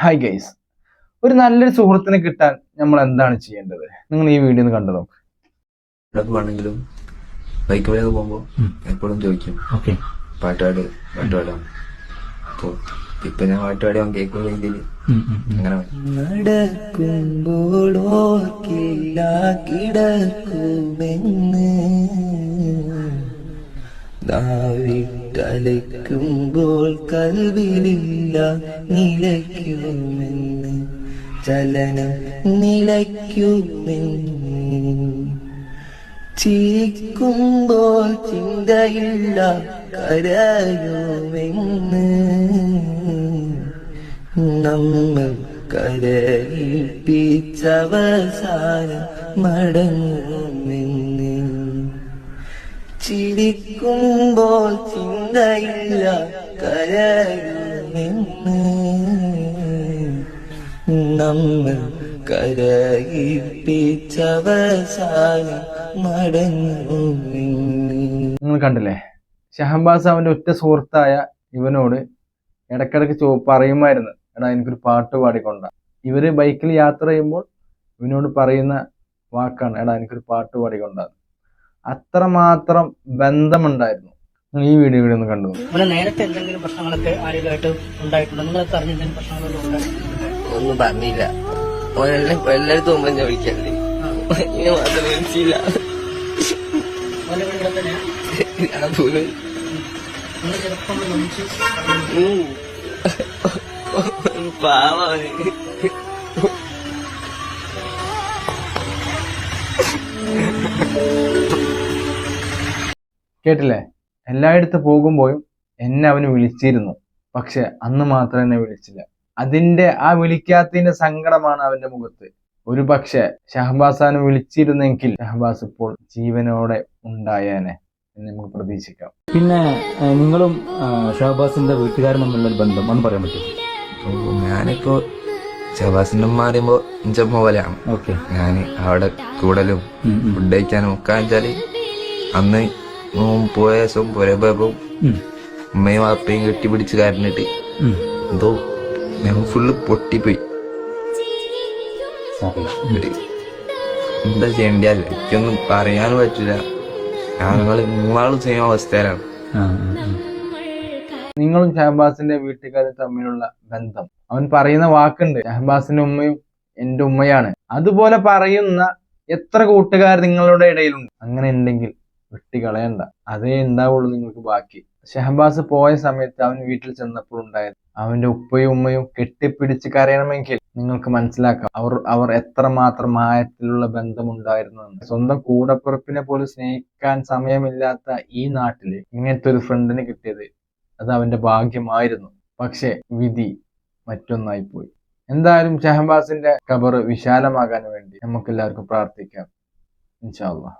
Hi guys ഒരു നല്ലൊരു സുഹൃത്തിനെ കിട്ടാൻ നമ്മൾ എന്താണ് ചെയ്യേണ്ടത്? നിങ്ങൾ ഈ വീഡിയോ ഒന്ന് കണ്ടു നോക്ക്. എവിടെ ബൈക്ക് വഴിയൊക്കെ പോകുമ്പോ എപ്പോഴും ചോദിക്കും. ഓക്കെ പാട്ടുപാട് പാട്ടുപാടാം. അപ്പൊ ഇപ്പൊ ഞാൻ പാട്ടുപാടി അവൻ കേൾക്കുന്ന രീതിയിൽ അങ്ങനെ കിടക്കുമെന്ന്. നാവിട്ടലയ്ക്കുമ്പോൾ കൽവിലില്ല നിലയ്ക്കുമെന്ന് ചലനം നിലയ്ക്കുമെന്ന്. ചിരിക്കുമ്പോൾ ചിന്തയില്ല കരയുമെന്ന്. നമ്മൾ കരയിപ്പിച്ചവസാനം മടങ്ങുമെന്ന്. ചിരിക്കുമ്പോൾ ചിന്തയില്ല കരയുമെന്ന് നമ്മൾ കരയിപ്പിച്ചവസാനം മടങ്ങുമെന്ന് നിങ്ങൾ കണ്ടില്ലേ? ഷഹബാസ് അവന്റെ ഒറ്റ സുഹൃത്തായ ഇവനോട് ഇടക്കിടക്ക് ചോ പറയുമായിരുന്നു. എടാ എനിക്കൊരു പാട്ട് പാടിക്കൊണ്ട. ഇവർ ബൈക്കിൽ യാത്ര ചെയ്യുമ്പോൾ ഇവനോട് പറയുന്ന വാക്കാണ് എടാ എനിക്കൊരു പാട്ട് പാടിക്കൊണ്ട അത്രമാത്രം ബന്ധമുണ്ടായിരുന്നു. നിങ്ങൾ ഈ വീഡിയോ വീഡിയോ ഒന്ന് കണ്ടു. ഇവിടെ നേരത്തെ എന്തെങ്കിലും പ്രശ്നങ്ങളൊക്കെ ആരെങ്കിലുമായിട്ട് ഉണ്ടായിട്ടുണ്ടോ? നിങ്ങളൊക്കെ അറിഞ്ഞ എന്തെങ്കിലും പ്രശ്നങ്ങളൊക്കെ ഒന്നും പറഞ്ഞില്ല. ഓനെല്ലാം എല്ലായിടത്തും മുമ്പ് ഞാൻ വിളിക്കല്ലേ മാത്രം വിളിച്ചില്ല. അവന്റെ കേട്ടില്ലേ? എല്ലായിടത്ത് പോകുമ്പോഴും എന്നെ അവന് വിളിച്ചിരുന്നു. പക്ഷെ അന്ന് മാത്രം എന്നെ വിളിച്ചില്ല. അതിന്റെ ആ വിളിക്കാത്തതിന്റെ സങ്കടമാണ് അവന്റെ മുഖത്ത്. ഒരു പക്ഷെ ഷഹബാസാനെ വിളിച്ചിരുന്നെങ്കിൽ ഷഹബാസ് ഇപ്പോൾ ജീവനോടെ ഉണ്ടായേനെ എന്ന് നമുക്ക് പ്രതീക്ഷിക്കാം. പിന്നെ നിങ്ങളും ഷഹബാസിന്റെ വീട്ടുകാരും തമ്മിലുള്ള ഒരു ബന്ധം ഒന്ന് പറയാൻ പറ്റും ഞാനിപ്പോ ഷഹബാസിന്റെ ഉമ്മ പറയുമ്പോ ഇഞ്ചമ്മ പോലെയാണ്. ഓക്കെ. ഞാൻ അവിടെ കൂടലും ഫുഡ് കഴിക്കാനും ഒക്കെ വെച്ചാൽ അന്ന് പോയ സോ പുര പോയപ്പോ ഉമ്മയും വാപ്പയും കെട്ടിപ്പിടിച്ച് കരഞ്ഞിട്ട് എന്തോ ഞാൻ ഫുള്ള് പൊട്ടിപ്പോയി. എന്താ ചെയ്യണ്ടിയല്ല എനിക്കൊന്നും പറയാൻ പറ്റില്ല ഞങ്ങൾ മൂന്നാളും സെയിം അവസ്ഥയിലാണ്. നിങ്ങളും ഷഹബാസിന്റെ വീട്ടുകാരും തമ്മിലുള്ള ബന്ധം. അവൻ പറയുന്ന വാക്കുണ്ട് ഷഹബാസിന്റെ ഉമ്മയും എന്റെ ഉമ്മയാണ്. അതുപോലെ പറയുന്ന എത്ര കൂട്ടുകാർ നിങ്ങളുടെ ഇടയിലുണ്ട്? അങ്ങനെ ഉണ്ടെങ്കിൽ വെട്ടിക്കളയണ്ട. അതേ ഉണ്ടാവുള്ളൂ നിങ്ങൾക്ക് ബാക്കി. ഷഹബാസ് പോയ സമയത്ത് അവൻ വീട്ടിൽ ചെന്നപ്പോൾ ഉണ്ടായത് അവന്റെ ഉപ്പയും ഉമ്മയും കെട്ടിപ്പിടിച്ച് കരയണമെങ്കിൽ നിങ്ങൾക്ക് മനസ്സിലാക്കാം. അവർ അവർ എത്രമാത്രം ആയത്തിലുള്ള ബന്ധമുണ്ടായിരുന്നു സ്വന്തം കൂടപ്പിറപ്പിനെ പോലും സ്നേഹിക്കാൻ സമയമില്ലാത്ത ഈ നാട്ടിൽ ഇങ്ങനത്തെ ഒരു ഫ്രണ്ടിന് കിട്ടിയത് അത് അവന്റെ ഭാഗ്യമായിരുന്നു. പക്ഷെ വിധി മറ്റൊന്നായി പോയി എന്തായാലും ഷഹബാസിന്റെ ഖബർ വിശാലമാകാൻ വേണ്ടി നമുക്ക് എല്ലാവർക്കും പ്രാർത്ഥിക്കാം. ഇൻഷാ അള്ളാഹ്